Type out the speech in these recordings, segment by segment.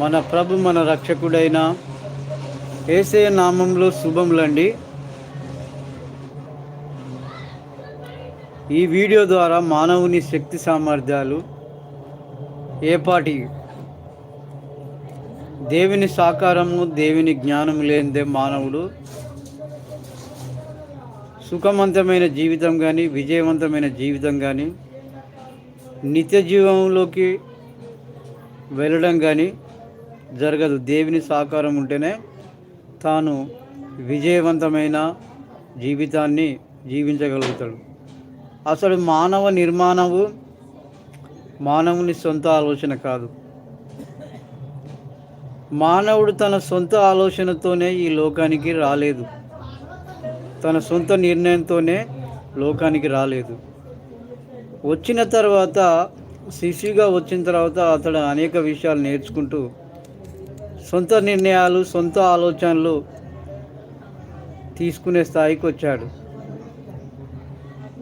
మన ప్రభు మన రక్షకుడైన ఏసే నామంలో శుభములండి. ఈ వీడియో ద్వారా మానవుని శక్తి సామర్థ్యాలు ఏపాటి దేవుని సాకారము దేవుని జ్ఞానం లేనిదే మానవుడు సుఖవంతమైన జీవితం కానీ విజయవంతమైన జీవితం కానీ నిత్య జీవంలోకి వెళ్ళడం కానీ జరగదు. దేవుని సహకారం ఉంటేనే తాను విజయవంతమైన జీవితాన్ని జీవించగలుగుతాడు. అసలు మానవ నిర్మాణము మానవుని సొంత ఆలోచన కాదు. మానవుడు తన సొంత ఆలోచనతోనే ఈ లోకానికి రాలేదు. తన సొంత నిర్ణయంతోనే లోకానికి రాలేదు. వచ్చిన తర్వాత శిష్యుగా వచ్చిన తర్వాత అతడు అనేక విషయాలు నేర్చుకుంటూ సొంత నిర్ణయాలు సొంత ఆలోచనలు తీసుకునే స్థాయికి వచ్చాడు.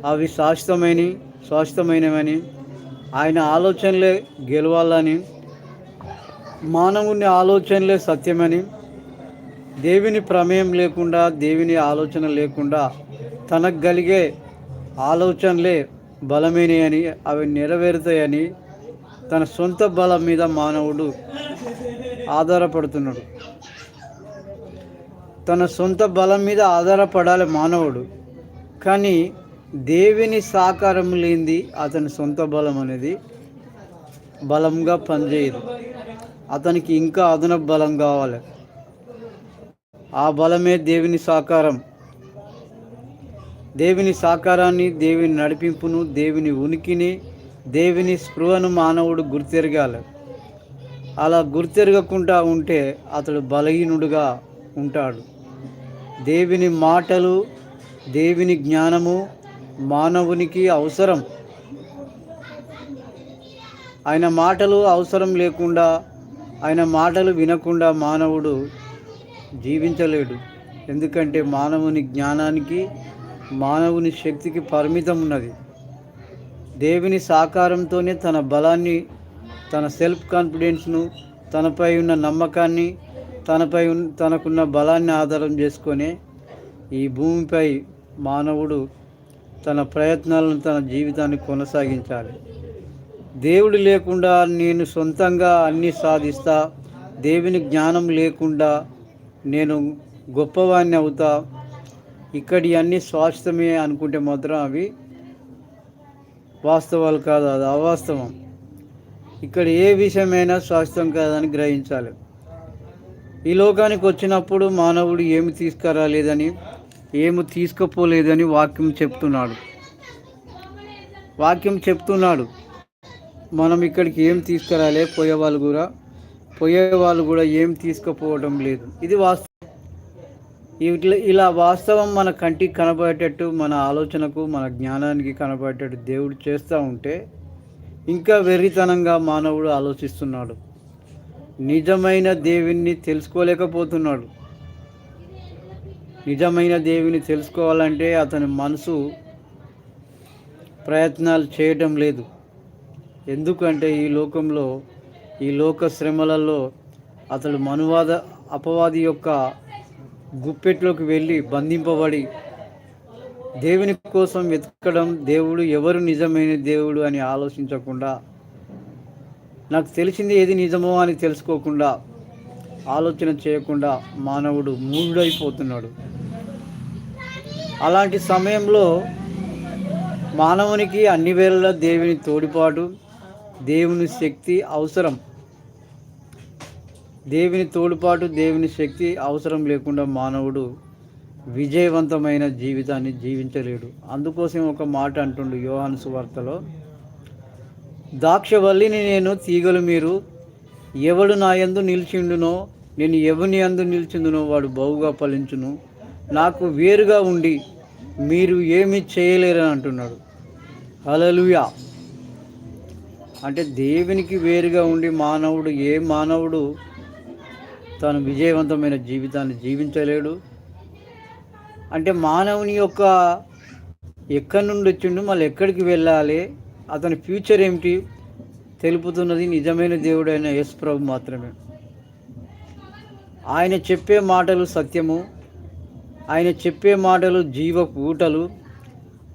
అవి శాశ్వతమైన శాశ్వతమైనవని ఆయన ఆలోచనలే గెలవాలని మానవుని ఆలోచనలే సత్యమని దేవుని ప్రమేయం లేకుండా దేవుని ఆలోచన లేకుండా తనకు కలిగే ఆలోచనలే బలమైనవి అవి నెరవేరుతాయని తన సొంత బలం మీద మానవుడు ఆధారపడుతున్నాడు. తన సొంత బలం మీద ఆధారపడాలి మానవుడు. కానీ దేవుని సాకారం లేనిది అతని సొంత బలం అనేది బలంగా పనిచేయదు. అతనికి ఇంకా అదనపు బలం కావాలి. ఆ బలమే దేవుని సాకారం. దేవుని సాకారాన్ని దేవుని నడిపింపును దేవుని ఉనికిని దేవుని స్పృహను మానవుడు గుర్తెరగాలి. అలా గుర్తెరగకుండా ఉంటే అతడు బలహీనుడుగా ఉంటాడు. దేవుని మాటలు దేవుని జ్ఞానము మానవునికి అవసరం. ఆయన మాటలు అవసరం లేకుండా ఆయన మాటలు వినకుండా మానవుడు జీవించలేడు. ఎందుకంటే మానవుని జ్ఞానానికి మానవుని శక్తికి పరిమితం ఉన్నది దేవుని సాకారంతోనే తన బలాన్ని తన సెల్ఫ్ కాన్ఫిడెన్స్ను తనపై ఉన్న నమ్మకాన్ని తనపై తనకున్న బలాన్ని ఆధారం చేసుకొని ఈ భూమిపై మానవుడు తన ప్రయత్నాలను తన జీవితాన్ని కొనసాగించాలి. దేవుడు లేకుండా నేను సొంతంగా అన్నీ సాధిస్తా దేవుని జ్ఞానం లేకుండా నేను గొప్పవాణ్ణి అవుతా ఇక్కడి అన్ని శాశ్వతమే అనుకుంటే మాత్రం అవి వాస్తవాలు కాదు అది అవాస్తవం. ఇక్కడ ఏ విషయమైనా శాశ్వతం కాదని గ్రహించాలి. ఈ లోకానికి వచ్చినప్పుడు మానవుడు ఏమి తీసుకురాలేదని ఏమి తీసుకుపోలేదని వాక్యం చెప్తున్నాడు. వాక్యం చెప్తున్నాడు. మనం ఇక్కడికి ఏం తీసుకురాలే? పోయేవాళ్ళు కూడా పోయేవాళ్ళు కూడా ఏం తీసుకుపోవడం లేదు. ఇది వాస్తవం. ఇట్లా ఇలా వాస్తవం మన కంటికి కనబడేటట్టు మన ఆలోచనకు మన జ్ఞానానికి కనబడేటట్టు దేవుడు చేస్తూ ఉంటే ఇంకా వెర్రితనంగా మానవుడు ఆలోచిస్తున్నాడు. నిజమైన దేవుణ్ణి తెలుసుకోలేకపోతున్నాడు. నిజమైన దేవుని తెలుసుకోవాలంటే అతని మనసు ప్రయత్నాలు చేయటం లేదు. ఎందుకంటే ఈ లోకంలో ఈ లోక శ్రమలలో అతడు మనువాద అపవాది యొక్క గుప్పెట్లోకి వెళ్ళి బంధింపబడి దేవుని కోసం వెతకడం దేవుడు ఎవరు నిజమైన దేవుడు అని ఆలోచించకుండా నాకు తెలిసింది ఏది నిజమో అని తెలుసుకోకుండా ఆలోచన చేయకుండా మానవుడు మూఢుడైపోతున్నాడు అలాంటి సమయంలో మానవునికి అన్ని వేళలా దేవుని తోడిపాటు దేవుని శక్తి అవసరం. దేవుని తోడుపాటు దేవుని శక్తి అవసరం లేకుండా మానవుడు విజయవంతమైన జీవితాన్ని జీవించలేడు. అందుకోసం ఒక మాట అంటుండు యోహాను సువార్తలో దాక్షవల్లిని నేను తీగలు మీరు ఎవడు నా యందు నిలిచిండునో నేను ఎవని అందు నిలిచిందునో వాడు బహుగా ఫలించును. నాకు వేరుగా ఉండి మీరు ఏమి చేయలేరని అంటున్నాడు. హలలుయా అంటే దేవునికి వేరుగా ఉండి మానవుడు ఏ మానవుడు తను విజయవంతమైన జీవితాన్ని జీవించలేడు. అంటే మానవుని యొక్క ఎక్కడి నుండి వచ్చిండు మళ్ళీ ఎక్కడికి వెళ్ళాలి అతని ఫ్యూచర్ ఏమిటి తెలుపుతున్నది నిజమైన దేవుడైన యేసు ప్రభు మాత్రమే. ఆయన చెప్పే మాటలు సత్యము ఆయన చెప్పే మాటలు జీవ ఊటలు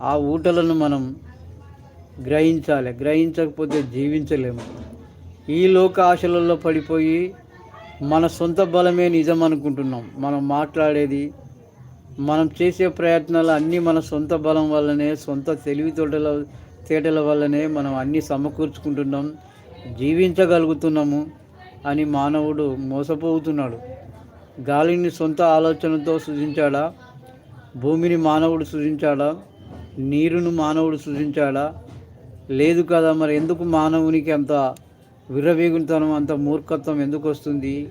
ఆ ఊటలను మనం గ్రహించాలి గ్రహించకపోతే జీవించలేము. ఈ లోక ఆశలలో పడిపోయి మన సొంత బలమే నిజం అనుకుంటున్నాం. మనం మాట్లాడేది మనం చేసే ప్రయత్నాలు అన్నీ మన సొంత బలం వల్లనే సొంత తెలివితోటల తేటల వల్లనే మనం అన్నీ సమకూర్చుకుంటున్నాం జీవించగలుగుతున్నాము అని మానవుడు మోసపోతున్నాడు. గాలిని సొంత ఆలోచనతో సృజించాడా? భూమిని మానవుడు సృజించాడా? నీరును మానవుడు సృజించాడా? లేదు కదా మరి ఎందుకు మానవునికి అంత విర్రవేగుతనం అంత మూర్ఖత్వం ఎందుకు వస్తుంది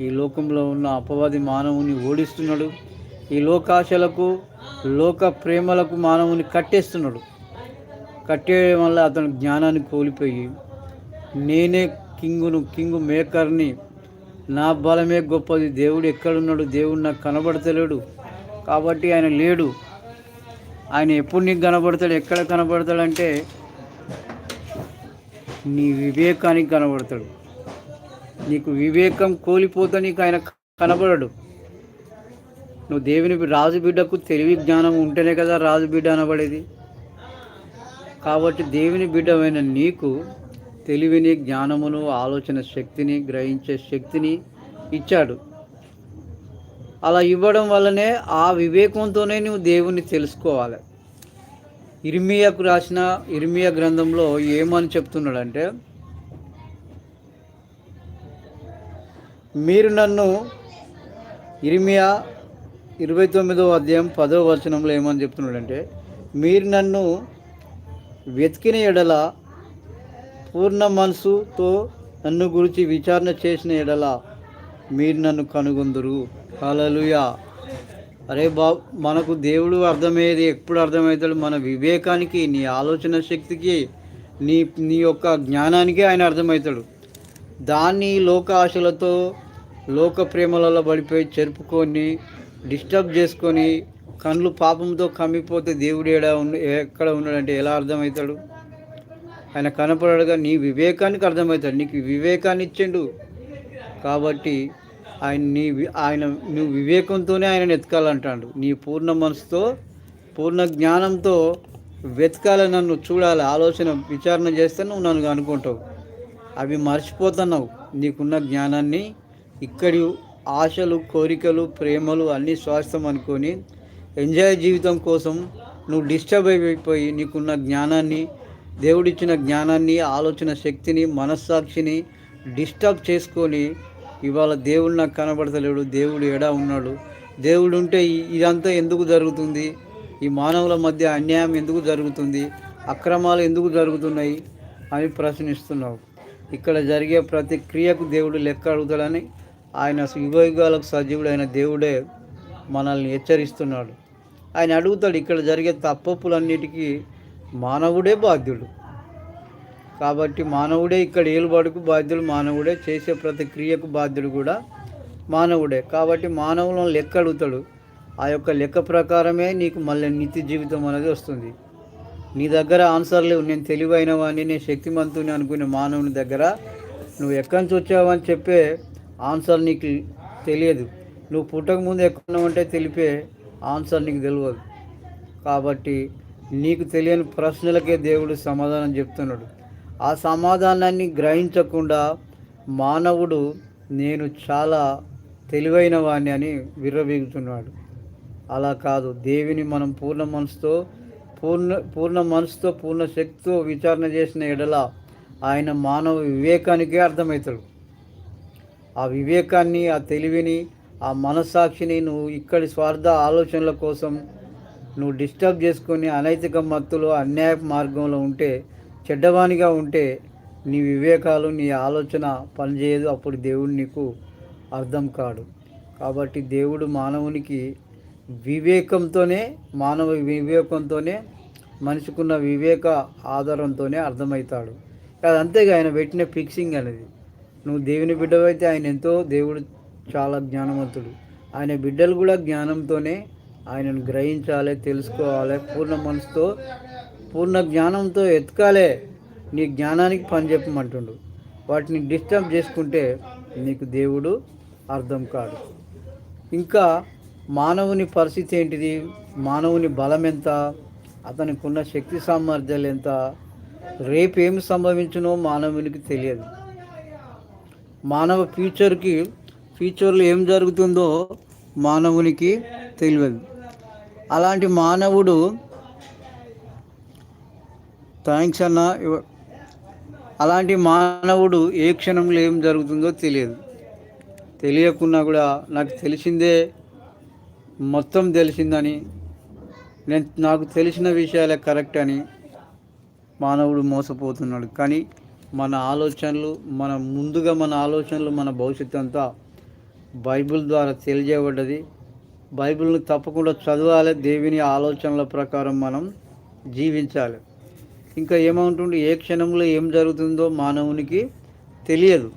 ఈ లోకంలో ఉన్న అపవాది మానవుని ఓడిస్తున్నాడు. ఈ లోకాశలకు లోక ప్రేమలకు మానవుని కట్టేస్తున్నాడు. కట్టేయడం వల్ల అతను జ్ఞానాన్ని కోల్పోయి నేనే కింగును కింగు మేకర్ని నా బలమే గొప్పది దేవుడు ఎక్కడున్నాడు దేవుడు నాకు కనబడతలేడు కాబట్టి ఆయన లేడు. ఆయన ఎప్పుడు నీకు కనబడతాడు ఎక్కడ కనబడతాడంటే నీ వివేకానికి కనబడతాడు. నీకు వివేకం కోల్పోతే నీకు ఆయన కనబడడు. నువ్వు దేవుని రాజు బిడ్డకు తెలివి జ్ఞానం ఉంటేనే కదా రాజు బిడ్డ అనబడేది. కాబట్టి దేవుని బిడ్డమైన నీకు తెలివిని జ్ఞానమును ఆలోచన శక్తిని గ్రహించే శక్తిని ఇచ్చాడు. అలా ఇవ్వడం వల్లనే ఆ వివేకంతోనే నువ్వు దేవుణ్ణి తెలుసుకోవాలి. ఇర్మియాకు రాసిన ఇర్మియా గ్రంథంలో ఏమని చెప్తున్నాడంటే మీరు నన్ను ఇర్మియా ఇరవై తొమ్మిదో అధ్యాయం పదో వచనంలో ఏమని చెప్తున్నాడంటే మీరు నన్ను వెతికిన ఎడల పూర్ణ మనసుతో నన్ను గురించి విచారణ చేసిన ఎడల మీరు నన్ను కనుగొందరు. హల్లెలూయా. అరే బా మనకు దేవుడు అర్థమయ్యేది ఎప్పుడు అర్థమవుతాడు? మన వివేకానికి నీ ఆలోచన శక్తికి నీ నీ యొక్క జ్ఞానానికి ఆయన అర్థమవుతాడు. దాన్ని లోక ఆశలతో లోక ప్రేమలలో పడిపోయి చెరుపుకొని డిస్టర్బ్ చేసుకొని కళ్ళు పాపంతో కమ్మిపోతే దేవుడు ఏడా ఉన్న ఎక్కడ ఉన్నాడంటే ఎలా అర్థమవుతాడు? ఆయన కనపడగా నీ వివేకానికి అర్థమవుతాడు. నీకు వివేకాన్ని ఇచ్చిండు. కాబట్టి ఆయన నీ ఆయన నువ్వు వివేకంతోనే ఆయన ఎతకాలంటాడు నీ పూర్ణ మనసుతో పూర్ణ జ్ఞానంతో వెతకాలి నన్ను చూడాలి. ఆలోచన విచారణ చేస్తే నువ్వు నన్ను అనుకుంటావు. అవి మర్చిపోతున్నావు. నీకున్న జ్ఞానాన్ని ఇక్కడి ఆశలు కోరికలు ప్రేమలు అన్నీ స్వాస్థ్యం అనుకొని ఎంజాయ్ జీవితం కోసం నువ్వు డిస్టర్బ్ అయిపోయి నీకున్న జ్ఞానాన్ని దేవుడిచ్చిన జ్ఞానాన్ని ఆలోచన శక్తిని మనస్సాక్షిని డిస్టర్బ్ చేసుకొని ఇవాళ దేవుడు నాకు కనబడతలేడు దేవుడు ఎడా ఉన్నాడు. దేవుడు ఉంటే ఇదంతా ఎందుకు జరుగుతుంది? ఈ మానవుల మధ్య అన్యాయం ఎందుకు జరుగుతుంది? అక్రమాలు ఎందుకు జరుగుతున్నాయి? అని ప్రశ్నిస్తున్నావు. ఇక్కడ జరిగే ప్రతి క్రియకు దేవుడు లెక్క అడుగుతాడని ఆయన యుగయుగాలకు సజీవుడైన దేవుడే మనల్ని హెచ్చరిస్తున్నాడు. ఆయన అడుగుతాడు ఇక్కడ జరిగే తప్పప్పులన్నిటికీ మానవుడే బాధ్యుడు. కాబట్టి మానవుడే ఇక్కడ ఏలుబడుకు బాధ్యుడు మానవుడే చేసే ప్రతి క్రియకు బాధ్యుడు కూడా మానవుడే. కాబట్టి మానవులను లెక్క అడుగుతాడు ఆ యొక్క లెక్క ప్రకారమే నీకు మళ్ళీ నిత్య జీవితం అనేది వస్తుంది. నీ దగ్గర ఆన్సర్ లేవు. నేను తెలివైన వాడిని నేను శక్తిమంతుని అనుకునే మానవుని దగ్గర నువ్వు ఎక్కడి నుంచి వచ్చావని చెప్పే ఆన్సర్ నీకు తెలియదు. నువ్వు పుట్టకముందు ఎక్కడ ఎక్కడున్నావంటే తెలిపే ఆన్సర్ నీకు తెలియదు కాబట్టి నీకు తెలియని ప్రశ్నలకే దేవుడు సమాధానం చెప్తున్నాడు. ఆ సమాధానాన్ని గ్రహించకుండా మానవుడు నేను చాలా తెలివైన వాణ్ణి అని విర్రవీగుతున్నాడు. అలా కాదు. దేవిని మనం పూర్ణ మనసుతో పూర్ణ పూర్ణ మనసుతో పూర్ణ శక్తితో విచారణ చేసిన ఎడల ఆయన మానవ వివేకానికే అర్థమవుతాడు. ఆ వివేకాన్ని ఆ తెలివిని ఆ మనస్సాక్షిని నువ్వు ఇక్కడి స్వార్థ ఆలోచనల కోసం నువ్వు డిస్టర్బ్ చేసుకొని అనైతిక మత్తులో అన్యాయ మార్గంలో ఉంటే చెడ్డవానిగా ఉంటే నీ వివేకాలు నీ ఆలోచన పనిచేయదు. అప్పుడు దేవుడు నీకు అర్థం కాడు. కాబట్టి దేవుడు మానవునికి వివేకంతోనే మానవ వివేకంతోనే మనిషికున్న వివేక ఆధారంతోనే అర్థమవుతాడు. అది అంతేగా ఆయన పెట్టిన ఫిక్సింగ్ అనేది. నువ్వు దేవుని బిడ్డవైతే ఆయన ఎంతో దేవుడు చాలా జ్ఞానవంతుడు. ఆయన బిడ్డలు కూడా జ్ఞానంతోనే ఆయనను గ్రహించాలి తెలుసుకోవాలి పూర్ణ మనసుతో పూర్ణ జ్ఞానంతో ఎతకాలే. నీ జ్ఞానానికి పని చెప్పమంటుండు. వాటిని డిస్టర్బ్ చేసుకుంటే నీకు దేవుడు అర్థం కాదు ఇంకా మానవుని పరిస్థితి ఏంటిది? మానవుని బలం ఎంత? అతనికి ఉన్న శక్తి సామర్థ్యాలు ఎంత? రేపు ఏమి సంభవించునో మానవునికి తెలియదు. మానవ ఫ్యూచర్కి ఫ్యూచర్లో ఏం జరుగుతుందో మానవునికి తెలియదు. అలాంటి మానవుడు థ్యాంక్స్ అన్న అలాంటి మానవుడు ఏ క్షణంలో ఏం జరుగుతుందో తెలియదు. తెలియకున్నా కూడా నాకు తెలిసిందే మొత్తం తెలిసిందని నేను నాకు తెలిసిన విషయాలే కరెక్ట్ అని మానవుడు మోసపోతున్నాడు. కానీ మన ఆలోచనలు మన ముందుగా మన ఆలోచనలు మన భవిష్యత్తు అంతా బైబిల్ ద్వారా తెలియజేయబడ్డది. బైబిల్ని తప్పకుండా చదవాలి. దేవుని ఆలోచనల ప్రకారం మనం జీవించాలి. ఇంకా ఏమంటుంది ఏ క్షణంలో ఏం జరుగుతుందో మానవునికి తెలియదు.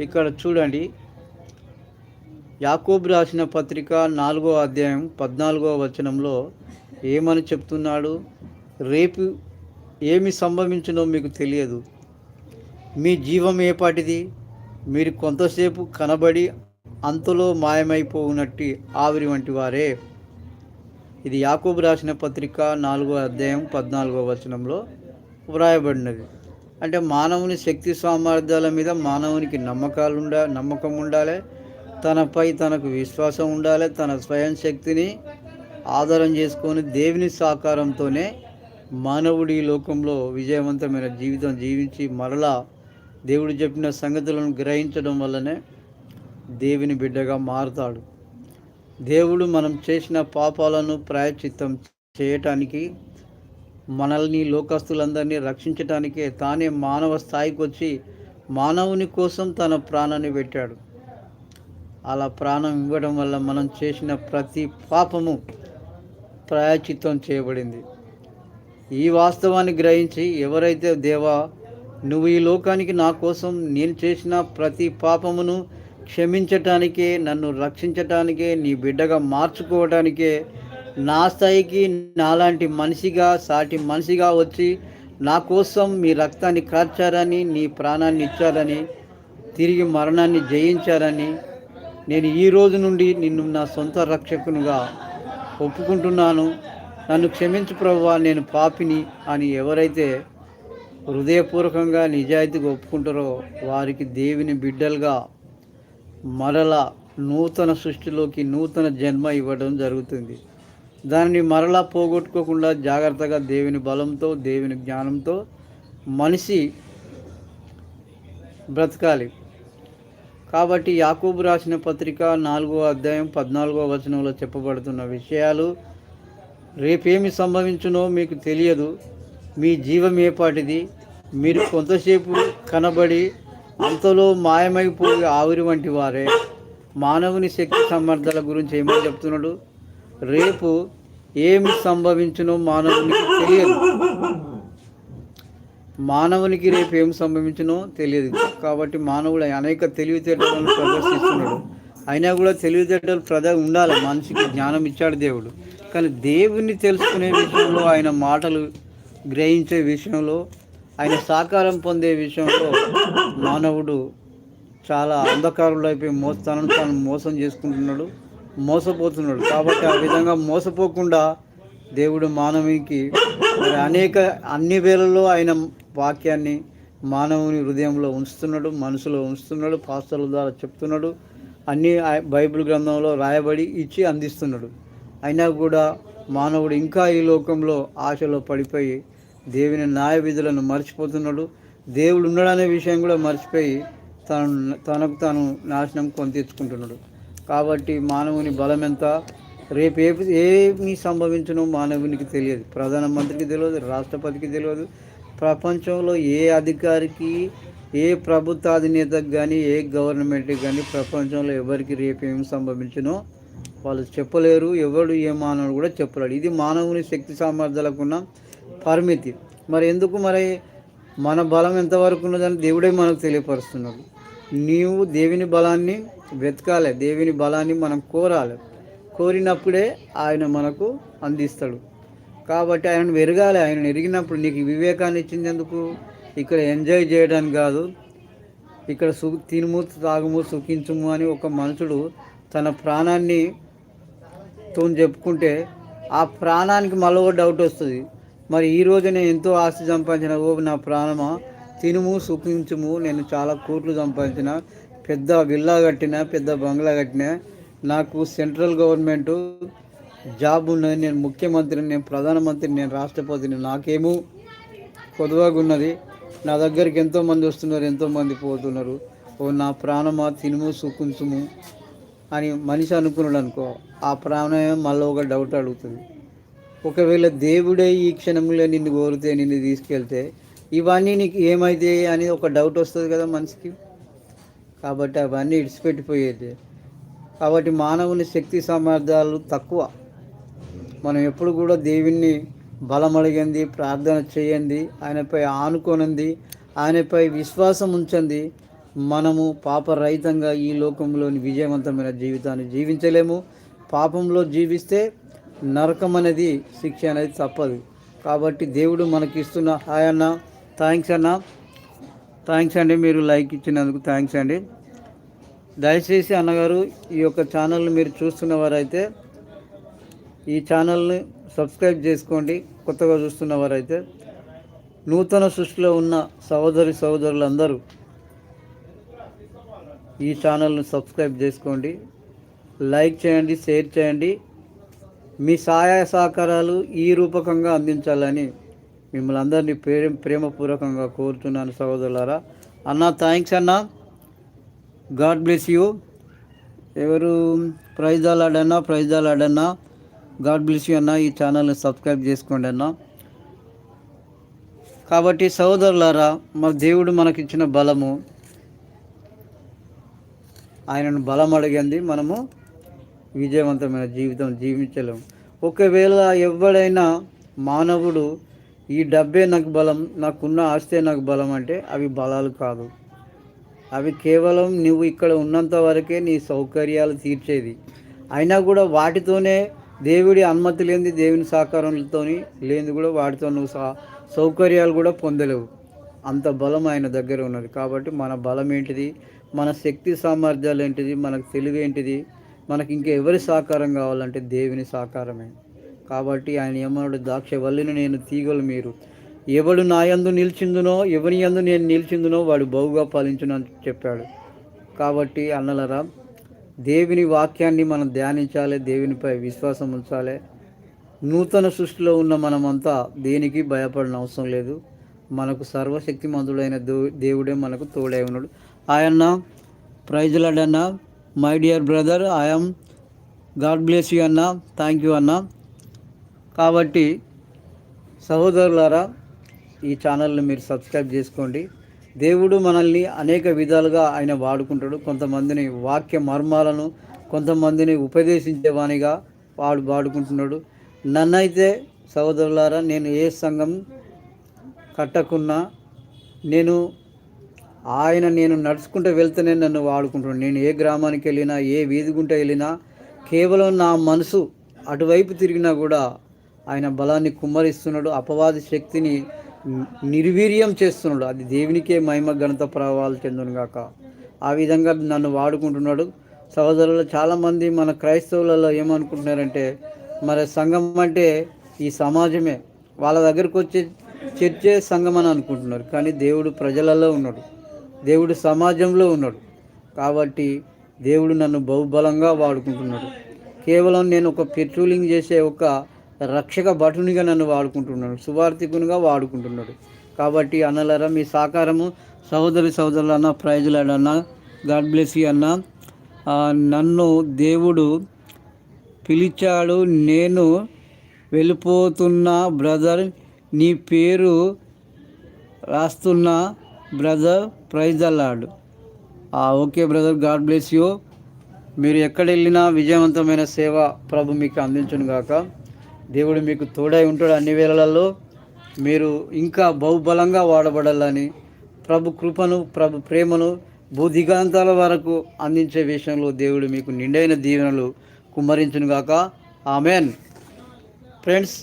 ఇక్కడ చూడండి. యాకోబు రాసిన పత్రిక నాలుగో అధ్యాయం పద్నాలుగో వచనంలో ఏమని చెప్తున్నాడు? రేపు ఏమి సంభవించినో మీకు తెలియదు. మీ జీవం ఏపాటిది మీరు కొంతసేపు కనబడి అంతలో మాయమైపోవునట్టి ఆవిరి వంటి వారే. ఇది యాకోబు రాసిన పత్రిక నాలుగో అధ్యాయం పద్నాలుగో వచనంలో వ్రాయబడినది. అంటే మానవుని శక్తి సామర్థ్యాల మీద మానవునికి నమ్మకాలు ఉండా నమ్మకం ఉండాలి తనపై తనకు విశ్వాసం ఉండాలి. తన స్వయం శక్తిని ఆధారం చేసుకొని దేవుని సహకారంతోనే మానవుడి లోకంలో విజయవంతమైన జీవితం జీవించి మరలా దేవుడు చెప్పిన సంగతులను గ్రహించడం వల్లనే దేవుని బిడ్డగా మారుతాడు. దేవుడు మనం చేసిన పాపాలను ప్రాయచిత్తం చేయటానికి మనల్ని లోకస్తులందరినీ రక్షించటానికే తానే మానవ స్థాయికి వచ్చి మానవుని కోసం తన ప్రాణాన్ని పెట్టాడు. అలా ప్రాణం ఇవ్వడం వల్ల మనం చేసిన ప్రతి పాపము ప్రాయచిత్తం చేయబడింది. ఈ వాస్తవాన్ని గ్రహించి ఎవరైతే దేవా నువ్వు ఈ లోకానికి నా కోసం నేను చేసిన ప్రతి పాపమును క్షమించటానికే నన్ను రక్షించటానికే నీ బిడ్డగా మార్చుకోవటానికే నా స్థాయికి నాలాంటి మనిషిగా సాటి మనిషిగా వచ్చి నా కోసం మీ రక్తాన్ని కార్చారని నీ ప్రాణాన్ని ఇచ్చారని తిరిగి మరణాన్ని జయించారని నేను ఈ రోజు నుండి నిన్ను నా సొంత రక్షకునిగా ఒప్పుకుంటున్నాను. నన్ను క్షమించు ప్రభువా నేను పాపిని అని ఎవరైతే హృదయపూర్వకంగా నిజాయితీగా ఒప్పుకుంటారో వారికి దేవుని బిడ్డలుగా మరల నూతన సృష్టిలోకి నూతన జన్మ ఇవ్వడం జరుగుతుంది. దానిని మరలా పోగొట్టుకోకుండా జాగ్రత్తగా దేవుని బలంతో దేవుని జ్ఞానంతో మనిషి బ్రతకాలి. కాబట్టి యాకూబు రాసిన పత్రిక నాలుగో అధ్యాయం పద్నాలుగో వచనంలో చెప్పబడుతున్న విషయాలు రేపేమి సంభవించునో మీకు తెలియదు. మీ జీవం ఏపాటిది మీరు కొంతసేపు కనబడి అంతలో మాయమైపోయి ఆవిరి వంటి వారే. మానవుని శక్తి సమర్థాల గురించి ఏమని చెప్తున్నాడు? రేపు ఏమి సంభవించునో మానవునికి తెలియదు. మానవునికి రేపు ఏం సంభవించునో తెలియదు. కాబట్టి మానవుడు అనేక తెలివితేటలను ప్రదర్శిస్తున్నాడు. అయినా కూడా తెలివితేటలు ప్రద ఉండాలి. మనిషికి జ్ఞానం ఇచ్చాడు దేవుడు. కానీ దేవుణ్ణి తెలుసుకునే విషయంలో ఆయన మాటలు గ్రహించే విషయంలో ఆయన సాకారం పొందే విషయంలో మానవుడు చాలా అంధకారంలో అయిపోయి మోస తనను తాను మోసం చేసుకుంటున్నాడు మోసపోతున్నాడు. కాబట్టి ఆ విధంగా మోసపోకుండా దేవుడు మానవునికి అనేక అన్ని వేళల్లో ఆయన వాక్యాన్ని మానవుని హృదయంలో ఉంచుతున్నాడు మనసులో ఉంచుతున్నాడు పాస్తల ద్వారా చెప్తున్నాడు అన్ని బైబిల్ గ్రంథంలో రాయబడి ఇచ్చి అందిస్తున్నాడు. అయినా కూడా మానవుడు ఇంకా ఈ లోకంలో ఆశలో పడిపోయి దేవుని న్యాయ విధులను మర్చిపోతున్నాడు. దేవుడు ఉన్నాడనే విషయం కూడా మర్చిపోయి తను తనకు తాను నాశనం కొని తెచ్చుకుంటున్నాడు కాబట్టి మానవుని బలం ఎంత? రేపు ఏ ఏమి సంభవించనో మానవునికి తెలియదు. ప్రధానమంత్రికి తెలియదు రాష్ట్రపతికి తెలియదు. ప్రపంచంలో ఏ అధికారికి ఏ ప్రభుత్వ అధినేతకు కానీ ఏ గవర్నమెంట్కి కానీ ప్రపంచంలో ఎవరికి రేపు ఏమి సంభవించునో? వాళ్ళు చెప్పలేరు ఎవరు ఏ మానవుడు కూడా చెప్పలేడు. ఇది మానవుని శక్తి సామర్థ్యాలకు ఉన్న పరిమితి. మరి ఎందుకు మరి మన బలం ఎంతవరకు ఉన్నదని దేవుడే మనకు తెలియపరుస్తున్నాడు. నీవు దేవుని బలాన్ని వెతకాలి. దేవుని బలాన్ని మనం కోరాలి. కోరినప్పుడే ఆయన మనకు అందిస్తాడు. కాబట్టి ఆయనను ఎరగాలి ఆయన ఎరిగినప్పుడు నీకు వివేకాన్ని ఇచ్చింది ఎందుకు? ఇక్కడ ఎంజాయ్ చేయడానికి కాదు. ఇక్కడ సు తినుము తాగుము సుఖించుము అని ఒక మనుషుడు తన ప్రాణాన్ని తో చెప్పుకుంటే ఆ ప్రాణానికి మళ్ళీ డౌట్ వస్తుంది. మరి ఈ రోజు నేను ఎంతో ఆస్తి సంపాదించిన ఓ నా ప్రాణమా? తినుము సుఖించుము. నేను చాలా కోట్లు సంపాదించిన పెద్ద విల్లా కట్టిన పెద్ద బంగ్లా కట్టిన నాకు సెంట్రల్ గవర్నమెంట్ జాబ్ ఉన్నది. నేను ముఖ్యమంత్రిని నేను ప్రధానమంత్రిని నేను రాష్ట్రపతిని. నాకేమో కొద్దుగా ఉన్నది. నా దగ్గరికి ఎంతోమంది వస్తున్నారు ఎంతోమంది పోతున్నారు. ఓ నా ప్రాణమా? తినుము సుఖించుము అని మనిషి అనుకున్నాడు అనుకో. ఆ ప్రాణమే మళ్ళీ ఒక డౌట్ అడుగుతుంది. ఒకవేళ దేవుడే ఈ క్షణంలో నిన్ను కోరితే నిన్ను తీసుకెళ్తే ఇవన్నీ నీకు ఏమైతే అని ఒక డౌట్ వస్తుంది కదా మనిషికి కాబట్టి అవన్నీ ఇడిచిపెట్టిపోయేది కాబట్టి మానవుని శక్తి సామర్థ్యాలు తక్కువ. మనం ఎప్పుడు కూడా దేవుణ్ణి బలం అడిగింది ప్రార్థన చేయండి ఆయనపై ఆనుకోనంది ఆయనపై విశ్వాసం ఉంచండి మనము పాపరహితంగా ఈ లోకంలోని విజయవంతమైన జీవితాన్ని జీవించలేము. పాపంలో జీవిస్తే నరకం అనేది శిక్ష అనేది తప్పదు. కాబట్టి దేవుడు మనకి ఇస్తున్న హాయ్ అన్న థ్యాంక్స్ అన్న. థ్యాంక్స్ అండి మీరు లైక్ ఇచ్చినందుకు థ్యాంక్స్ అండి. దయచేసి అన్నగారు ఈ యొక్క ఛానల్ని మీరు చూస్తున్న వారైతే ఈ ఛానల్ని సబ్స్క్రైబ్ చేసుకోండి కొత్తగా చూస్తున్న వారైతే. నూతన సృష్టిలో ఉన్న సహోదరి సహోదరులందరూ ఈ ఛానల్ను సబ్స్క్రైబ్ చేసుకోండి. లైక్ చేయండి షేర్ చేయండి. మీ సహాయ సహకారాలు ఈ రూపకంగా అందించాలని మిమ్మల్ని అందరినీ ప్రేమ ప్రేమపూర్వకంగా కోరుతున్నాను సహోదరులారా. అన్న థ్యాంక్స్ అన్న. God bless you. ఎవరు ప్రైజ్ అలాడన్నా ప్రైజ్ అలాడన్నా గాడ్ బ్లెస్ యూ అన్న. ఈ ఛానల్ని సబ్స్క్రైబ్ చేసుకోండి అన్న. కాబట్టి సహోదరులారా మా దేవుడు మనకిచ్చిన బలము ఆయనను బలం అడిగింది. మనము విజయవంతమైన జీవితం జీవించలేం. ఒకవేళ ఎవడైనా మానవుడు ఈ డబ్బే నాకు బలం నాకున్న ఆస్తే నాకు బలం అంటే అవి బలాలు కాదు. అవి కేవలం నువ్వు ఇక్కడ ఉన్నంత వరకే నీ సౌకర్యాలు తీర్చేది. అయినా కూడా వాటితోనే దేవుడి అనుమతి లేని దేవుని సహకారంతోని లేనిది కూడా వాటితో నువ్వు సా సౌకర్యాలు కూడా పొందలేవు. అంత బలం ఆయన దగ్గర ఉన్నది. కాబట్టి మన బలం ఏంటిది? మన శక్తి సామర్థ్యాలు ఏంటిది? మనకు తెలివి ఏంటిది? మనకి ఇంకా ఎవరి సహకారం కావాలంటే దేవుని సహకారమే కాబట్టి ఆయన ఏమన్నాడు ద్రాక్ష వల్లిని నేను తీగలు మీరు. ఎవడు నా యందు నిలిచిందునో ఎవరి యందు నేను నిలిచిందునో వాడు బహుగా ఫలించును అని చెప్పాడు. కాబట్టి అన్నలరా దేవుని వాక్యాన్ని మనం ధ్యానించాలి దేవునిపై విశ్వాసం ఉంచాలి. నూతన సృష్టిలో ఉన్న మనమంతా దేనికి భయపడిన అవసరం లేదు. మనకు సర్వశక్తిమంతుడైన దేవుడే మనకు తోడై ఉన్నాడు. ఆయన praise Lord my dear brother I am God bless you అన్న థ్యాంక్ యూ అన్న. కాబట్టి సహోదరులారా ఈ ఛానల్ని మీరు సబ్స్క్రైబ్ చేసుకోండి. దేవుడు మనల్ని అనేక విధాలుగా ఆయన వాడుకుంటాడు. కొంతమందిని వాక్య మర్మాలను కొంతమందిని ఉపదేశించేవానిగా వాడు వాడుకుంటున్నాడు. నన్నైతే సహోదరులారా నేను ఏ సంఘం కట్టకున్నా నేను ఆయన నేను నడుచుకుంటూ వెళ్తేనే నన్ను వాడుకుంటున్నాను నేను ఏ గ్రామానికి వెళ్ళినా ఏ వీధి గుంట వెళ్ళినా కేవలం నా మనసు అటువైపు తిరిగినా కూడా ఆయన బలాన్ని కుమ్మరిస్తున్నాడు అపవాది శక్తిని నిర్వీర్యం చేస్తున్నాడు. అది దేవునికే మహిమ ఘనత ప్రభావాలు చెందును గాక. ఆ విధంగా నన్ను వాడుకుంటున్నాడు. సహోదరులు చాలామంది మన క్రైస్తవులలో ఏమనుకుంటున్నారంటే మరి సంఘం అంటే ఈ సమాజమే. వాళ్ళ దగ్గరకు వచ్చే చర్చే సంఘం అని అనుకుంటున్నారు. కానీ దేవుడు ప్రజలలో ఉన్నాడు. దేవుడు సమాజంలో ఉన్నాడు. కాబట్టి దేవుడు నన్ను బహుబలంగా వాడుకుంటున్నాడు. కేవలం నేను ఒక పెట్రోలింగ్ చేసే ఒక రక్షక భటునిగా నన్ను వాడుకుంటున్నాడు. సువార్థికునిగా వాడుకుంటున్నాడు. కాబట్టి అన్నలరా మీ సహకారము సహోదరి సహోదరులు అన్న ప్రైజులాడు అన్న గాడ్ బ్లెస్ యూ అన్న నన్ను దేవుడు పిలిచాడు. నేను వెళ్ళిపోతున్నా బ్రదర్. నీ పేరు రాస్తున్నా. Brother praise అల్లాడు okay brother God bless you. మీరు ఎక్కడ వెళ్ళినా విజయవంతమైన సేవ ప్రభు మీకు అందించును గాక. దేవుడు మీకు తోడై ఉంటాడు అన్ని వేళలలో. మీరు ఇంకా బహుబలంగా వాడబడాలని ప్రభు కృపను ప్రభు ప్రేమను భూదిగాంతాల వరకు అందించే విషయంలో దేవుడు మీకు నిండైన దీవెనలు కుమ్మరించును గాక. ఆమెన్. ఫ్రెండ్స్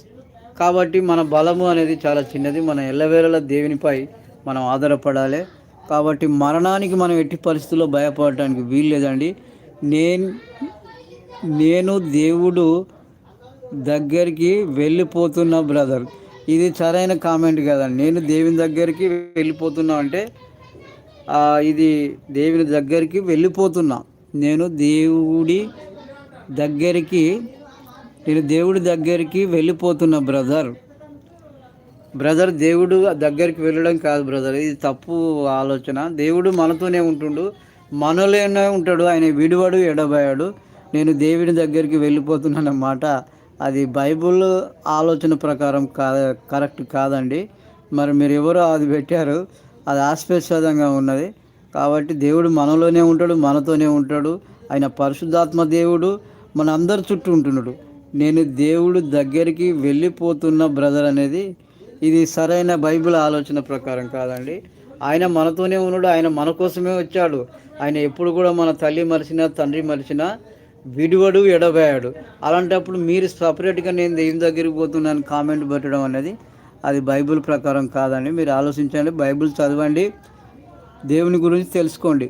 కాబట్టి మన బలము అనేది చాలా చిన్నది. మన ఎల్లవేళల దేవునిపై మనం ఆధారపడాలి. కాబట్టి మరణానికి మనం ఎట్టి పరిస్థితుల్లో భయపడటానికి వీలు లేదండి నేను నేను దేవుడు దగ్గరికి వెళ్ళిపోతున్నా బ్రదర్. ఇది సరైన కామెంట్ కదండి. నేను దేవుని దగ్గరికి వెళ్ళిపోతున్నా అంటే ఇది దేవుని దగ్గరికి వెళ్ళిపోతున్నా. నేను దేవుడి దగ్గరికి నేను దేవుడి దగ్గరికి వెళ్ళిపోతున్నా బ్రదర్. బ్రదర్ దేవుడు దగ్గరికి వెళ్ళడం కాదు బ్రదర్. ఇది తప్పు ఆలోచన. దేవుడు మనతోనే ఉంటుండు. మనలోనే ఉంటాడు. ఆయన విడివాడు ఎడబాయాడు. నేను దేవుని దగ్గరికి వెళ్ళిపోతున్నానన్నమాట అది బైబుల్ ఆలోచన ప్రకారం కా కరెక్ట్ కాదండి. మరి మీరు ఎవరో అది పెట్టారు. అది ఆస్పేస్పదంగా ఉన్నది. కాబట్టి దేవుడు మనలోనే ఉంటాడు మనతోనే ఉంటాడు. ఆయన పరిశుద్ధాత్మ దేవుడు. మన అందరి చుట్టూ ఉంటున్నాడు. నేను దేవుడు దగ్గరికి వెళ్ళిపోతున్న బ్రదర్ అనేది ఇది సరైన బైబిల్ ఆలోచన ప్రకారం కాదండి. ఆయన మనతోనే ఉన్నాడు ఆయన మన కోసమే వచ్చాడు. ఆయన ఎప్పుడు కూడా మన తల్లి మరిచినా తండ్రి మరిచినా విడివడు ఎడబాయాడు. అలాంటప్పుడు మీరు సపరేట్గా నేను దేవుని దగ్గరికి పోతున్నాను కామెంట్ పెట్టడం అనేది అది బైబిల్ ప్రకారం కాదండి. మీరు ఆలోచించండి బైబిల్ చదవండి దేవుని గురించి తెలుసుకోండి.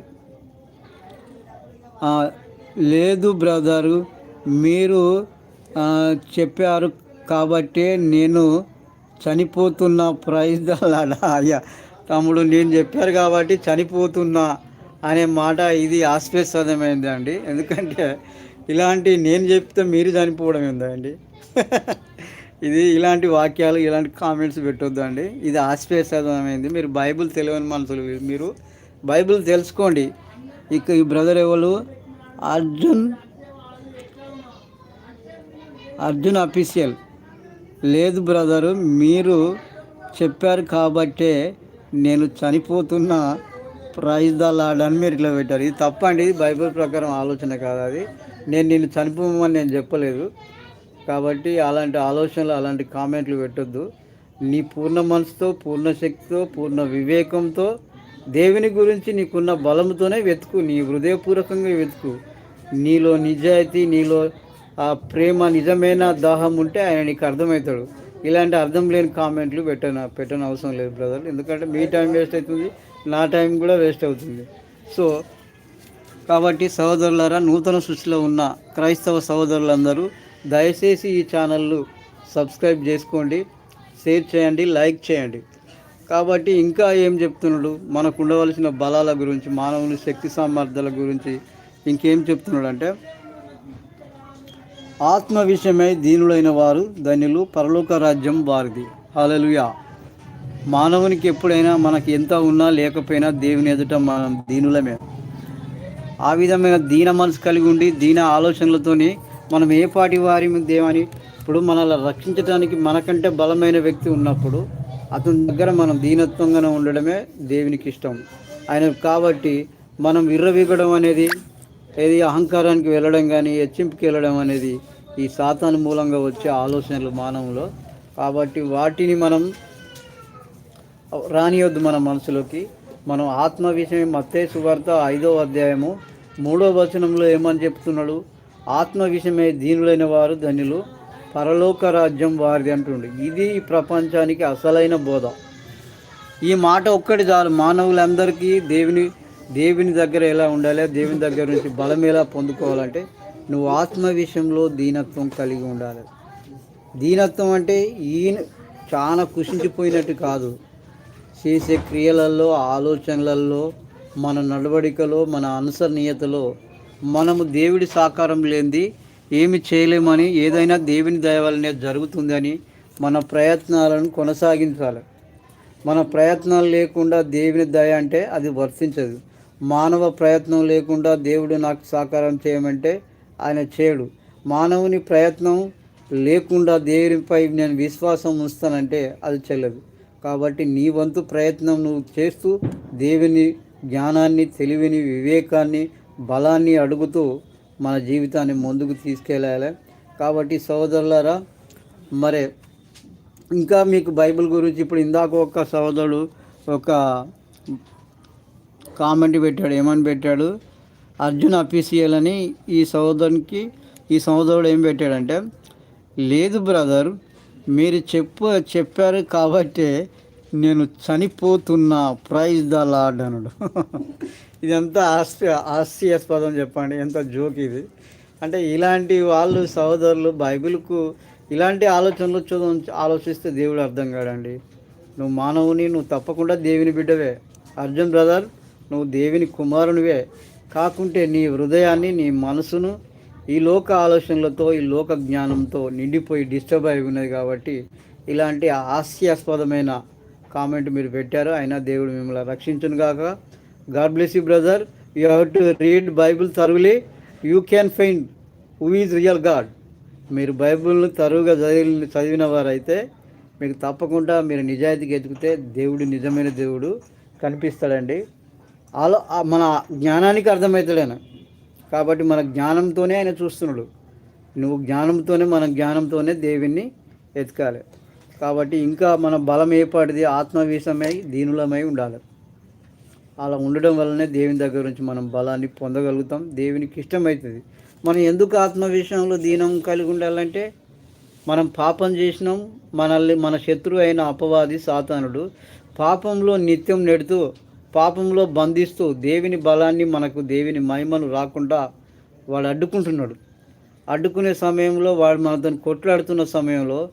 లేదు బ్రదరు మీరు చెప్పారు కాబట్టే నేను చనిపోతున్న. ప్రైజ్ అయ్యా. తమ్ముడు నేను చెప్పారు కాబట్టి చనిపోతున్నా అనే మాట ఇది ఆస్పేస్పదమైంది ఎందుకంటే ఇలాంటి నేను చెప్తే మీరు చనిపోవడం ఏందండి? ఇది ఇలాంటి వాక్యాలు ఇలాంటి కామెంట్స్ పెట్టొద్దండి. ఇది ఆస్పేస్పదమైంది మీరు బైబిల్ తెలియని మనుషులు మీరు బైబిల్ తెలుసుకోండి. ఇక ఈ బ్రదర్ ఎవరు? అర్జున్. అర్జున్ అఫీషియల్. లేదు బ్రదరు మీరు చెప్పారు కాబట్టే నేను చనిపోతున్న ప్రైజ్ ద లాడ్ అని మీరు ఇట్లా పెట్టారు. ఇది తప్పండి ఇది బైబిల్ ప్రకారం ఆలోచన కాదు అది. నేను నిన్ను చనిపోమని నేను చెప్పలేదు. కాబట్టి అలాంటి ఆలోచనలు అలాంటి కామెంట్లు పెట్టొద్దు. నీ పూర్ణ మనసుతో పూర్ణ శక్తితో పూర్ణ వివేకంతో దేవుని గురించి నీకున్న బలంతోనే వెతుకు. నీ హృదయపూర్వకంగా వెతుకు. నీలో నిజాయితీ నీలో ఆ ప్రేమ నిజమైన దాహం ఉంటే ఆయన నీకు అర్థమవుతాడు. ఇలాంటి అర్థం లేని కామెంట్లు పెట్టన పెట్టని అవసరం లేదు బ్రదర్. ఎందుకంటే మీ టైం వేస్ట్ అవుతుంది నా టైం కూడా వేస్ట్ అవుతుంది. సో కాబట్టి సహోదరులారా నూతన సృష్టిలో ఉన్న క్రైస్తవ సహోదరులందరూ దయచేసి ఈ ఛానల్ను సబ్స్క్రైబ్ చేసుకోండి షేర్ చేయండి లైక్ చేయండి. కాబట్టి ఇంకా ఏం చెప్తున్నాడు? మనకు ఉండవలసిన బలాల గురించి మానవుని శక్తి సామర్థ్యాల గురించి ఇంకేం చెప్తున్నాడు అంటే ఆత్మ విషయమై దీనులైన వారు ధన్యులు పరలోక రాజ్యం వారిది. హల్లెలూయా. మానవునికి ఎప్పుడైనా మనకి ఎంత ఉన్నా లేకపోయినా దేవుని ఎదుట మనం దీనులమే. ఆ విధమైన దీన మనసు కలిగి ఉండి దీన ఆలోచనలతోనే మనం ఏ పాటి వారి దేవని ఇప్పుడు మనల్ని రక్షించడానికి మనకంటే బలమైన వ్యక్తి ఉన్నప్పుడు అతని దగ్గర మనం దీనత్వంగానే ఉండడమే దేవునికి ఇష్టం. ఆయన కాబట్టి మనం విర్రవీగడం అనేది ఏది అహంకారానికి వెళ్ళడం కానీ హెచ్చింపుకి వెళ్ళడం అనేది ఈ సాతాను మూలంగా వచ్చే ఆలోచనలు మానవులో. కాబట్టి వాటిని మనం రానియొద్దు మన మనసులోకి. మనం ఆత్మ విషయం మత్తే సువార్త ఐదో అధ్యాయము మూడో వచనంలో ఏమని చెప్తున్నాడు? ఆత్మ విషయమే దీనులైన వారు ధనులు పరలోక రాజ్యం వారిది అంటుండు. ఇది ఈ ప్రపంచానికి అసలైన బోధ. ఈ మాట ఒక్కటి చాలు. మానవులందరికీ దేవుని దేవుని దగ్గర ఎలా ఉండాలి దేవుని దగ్గర నుంచి బలం ఎలా పొందుకోవాలంటే నువ్వు ఆత్మ విషయంలో దీనత్వం కలిగి ఉండాలి. దీనత్వం అంటే ఈయన చాలా కుషించిపోయినట్టు కాదు. చేసే క్రియలలో ఆలోచనలలో మన నడవడికలో మన అనుసరణీయతలో మనము దేవుడి సాకారం లేనిది ఏమి చేయలేమని ఏదైనా దేవుని దయవలనే జరుగుతుందని మన ప్రయత్నాలను కొనసాగించాలి. మన ప్రయత్నాలు లేకుండా దేవుని దయ అంటే అది వర్తించదు. మానవ ప్రయత్నం లేకుండా దేవుడు నాకు సాకారం చేయమంటే ఆయన చేయడు. మానవుని ప్రయత్నం లేకుండా దేవునిపై నేను విశ్వాసం ఉంచుతానంటే అది చెల్లదు. కాబట్టి నీ వంతు ప్రయత్నం నువ్వు చేస్తూ దేవుని జ్ఞానాన్ని తెలివిని వివేకాన్ని బలాన్ని అడుగుతూ మన జీవితాన్ని ముందుకు తీసుకెళ్ళాలి. కాబట్టి సోదరులారా మరి ఇంకా మీకు బైబిల్ గురించి ఇప్పుడు ఇందాక ఒక సోదరుడు ఒక కామెంట్ పెట్టాడు ఏమని పెట్టాడు? అర్జున్ అఫీసియల్ అని ఈ సోదరునికి ఈ సోదరుడు ఏం పెట్టాడంటే లేదు బ్రదర్ మీరు చెప్పు చెప్పారు కాబట్టి నేను చనిపోతున్న ప్రైజ్ ద లార్డ్ అనడు ఇదంతా హాస్య హాస్యాస్పదం చెప్పండి ఎంత జోక్ ఇది. అంటే ఇలాంటి వాళ్ళు సహోదరులు బైబిల్కు ఇలాంటి ఆలోచనలు చదువు ఆలోచిస్తే దేవుడు అర్థం కాడండి. నువ్వు మానవుని నువ్వు తప్పకుండా దేవుని బిడ్డవే. అర్జున్ బ్రదర్ నువ్వు దేవుని కుమారునివే. కాకుంటే నీ హృదయాన్ని నీ మనసును ఈ లోక ఆలోచనలతో ఈ లోక జ్ఞానంతో నిండిపోయి డిస్టర్బ్ అయి ఉన్నది కాబట్టి ఇలాంటి హాస్యాస్పదమైన కామెంట్ మీరు పెట్టారు. అయినా దేవుడు మిమ్మల్ని రక్షించును గాక. God bless you brother. You have to read Bible thoroughly you can find who is real God. మీరు బైబిల్ను తరువుగా చదివి చదివిన వారైతే మీకు తప్పకుండా మీరు నిజాయితీకి ఎతికితే దేవుడు నిజమైన దేవుడు కనిపిస్తాడండి. ఆలో మన జ్ఞానానికి అర్థమవుతాడేనా కాబట్టి మన జ్ఞానంతోనే ఆయన చూస్తున్నాడు. నువ్వు జ్ఞానంతోనే మన జ్ఞానంతోనే దేవుణ్ణి ఎతకాలి కాబట్టి ఇంకా మన బలం ఏపాటిది ఆత్మవిషమై దీనులమై ఉండాలి. అలా ఉండడం వల్లనే దేవుని దగ్గర నుంచి మనం బలాన్ని పొందగలుగుతాం. దేవునికి ఇష్టమవుతుంది మనం ఎందుకు ఆత్మ విషయంలో దీనం కలిగి ఉండాలంటే మనం పాపం చేసినాం మనల్ని మన శత్రువు అయిన అపవాది సాతానుడు పాపంలో నిత్యం నెడుతూ పాపంలో బంధిస్తూ దేవుని బలాన్ని మనకు దేవుని మహిమను రాకుండా వాడు అడ్డుకుంటున్నాడు. అడ్డుకునే సమయంలో వాడు మనతో కొట్లాడుతున్న సమయంలో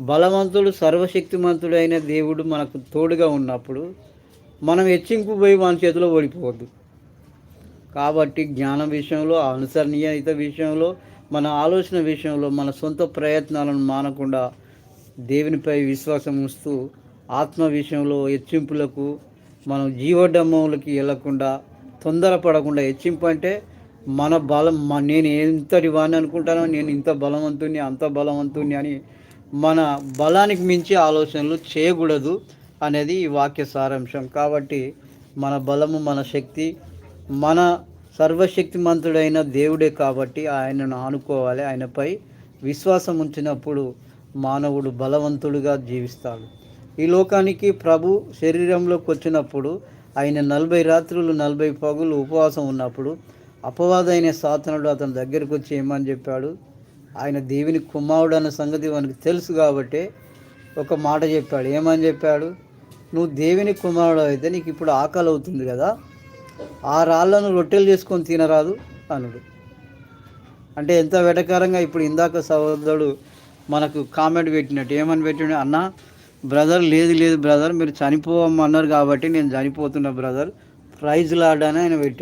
బలవంతుడు సర్వశక్తిమంతుడు అయిన దేవుడు మనకు తోడుగా ఉన్నప్పుడు మనం హెచ్చింపు పోయి మన చేతిలో ఓడిపోవద్దు. కాబట్టి జ్ఞానం విషయంలో అనుసరణీయత విషయంలో మన ఆలోచన విషయంలో మన సొంత ప్రయత్నాలను మానకుండా దేవునిపై విశ్వాసం ఉంచుతూ ఆత్మ విషయంలో హెచ్చింపులకు మనం జీవడమ్మలకి వెళ్ళకుండా తొందరపడకుండా హెచ్చింపంటే మన బలం మ- నేను ఎంతటి వాడిని అనుకుంటానో నేను ఇంత బలవంతుని అంత బలవంతుని అని మన బలానికి మించి ఆలోచనలు చేయకూడదు అనేది ఈ వాక్య సారాంశం. కాబట్టి మన బలము మన శక్తి మన సర్వశక్తిమంతుడైన దేవుడే కాబట్టి ఆయనను ఆనుకోవాలి. ఆయనపై విశ్వాసం ఉంచినప్పుడు మానవుడు బలవంతుడుగా జీవిస్తాడు. ఈ లోకానికి ప్రభు శరీరంలోకి వచ్చినప్పుడు ఆయన నలభై రాత్రులు నలభై పగులు ఉపవాసం ఉన్నప్పుడు అపవాదైన సాతనుడు అతని దగ్గరికి వచ్చి ఏమని చెప్పాడు? ఆయన దేవుని కుమారుడు అన్న సంగతి మనకు తెలుసు కాబట్టి ఒక మాట చెప్పాడు. ఏమని చెప్పాడు? నువ్వు దేవుని కుమారుడు అయితే నీకు ఇప్పుడు ఆకలి అవుతుంది కదా ఆ రాళ్ళను రొట్టెలు చేసుకొని తినరాదు అనుడు అంటే ఎంత వెటకారంగా ఇప్పుడు ఇందాక సహోదరుడు మనకు కామెంట్ పెట్టినట్టు ఏమని పెట్టిన అన్న బ్రదర్ లేదు లేదు బ్రదర్ మీరు చనిపోవమ్మన్నారు కాబట్టి నేను చనిపోతున్నా బ్రదర్. ప్రైజ్ లాడ్ అని ఆయన పెట్టాడు.